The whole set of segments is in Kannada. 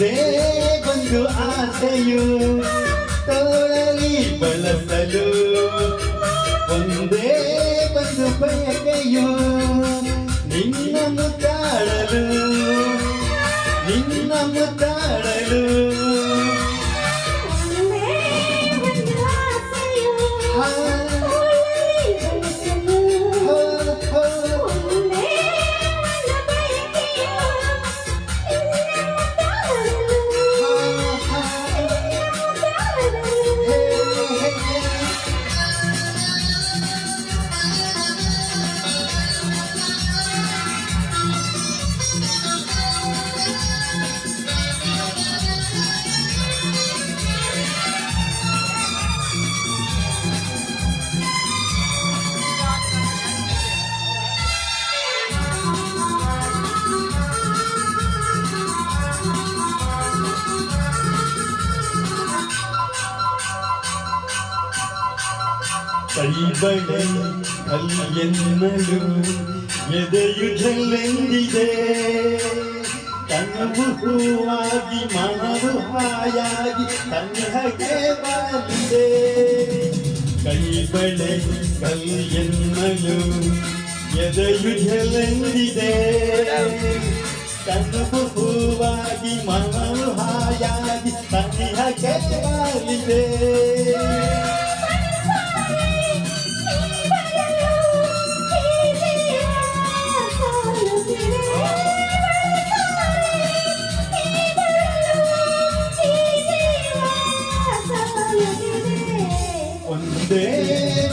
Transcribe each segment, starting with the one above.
ಒಂದೇ ಒಂದು ಆಸೆಯು ತೋಳಲಿ ಬಳಸಲು ಕೈಬಳೆ ಕಲ್ಲಿಯನ್ನಲು ಎದೆಯು ಜಲ್ಲೆಂದಿದೆ ಕನವು ಹೂವಾಗಿ ಮನವು ಹಾಯಾಗಿ ಕನ್ನಗೆ ಬಾಲಿದೆ ಕೈಬಳೆ ಕಲ್ಲಿಯನ್ನಲು ಎದೆಯು ಜಲ್ಲೆಂದಿದೆ ಕನವು ಹೂವಾಗಿ ಮನವು ಹಾಯಾಗಿ ಕನ್ನಗೆ ಬಾಲಿದೆ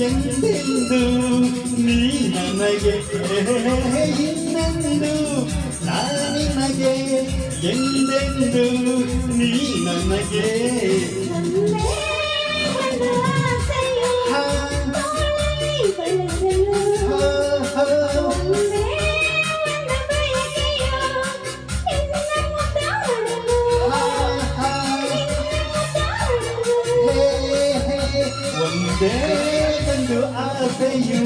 ಎಂದೆಂದು ನೀ ನನಗೆ ಇನ್ನೆಂದು ನನಗೆ ಎಂದೆಂದು ನೀ ನನಗೆ ಆಸೆಯು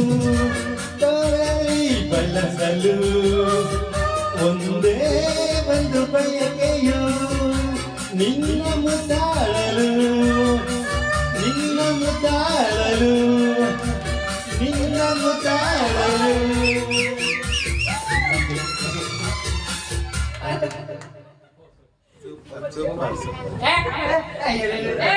ತೋರಲಿ ಬಳಸಲು ಒಂದೇ ಒಂದು ಬಯಕೆಯು ನಿನ್ನ ಮುದ್ದಾಡಲು ನಿನ್ನ ಮುದ್ದಾಡಲು ನಿನ್ನ ಮುದ್ದಾಡಲು Eh, eh, eh, eh, eh, eh.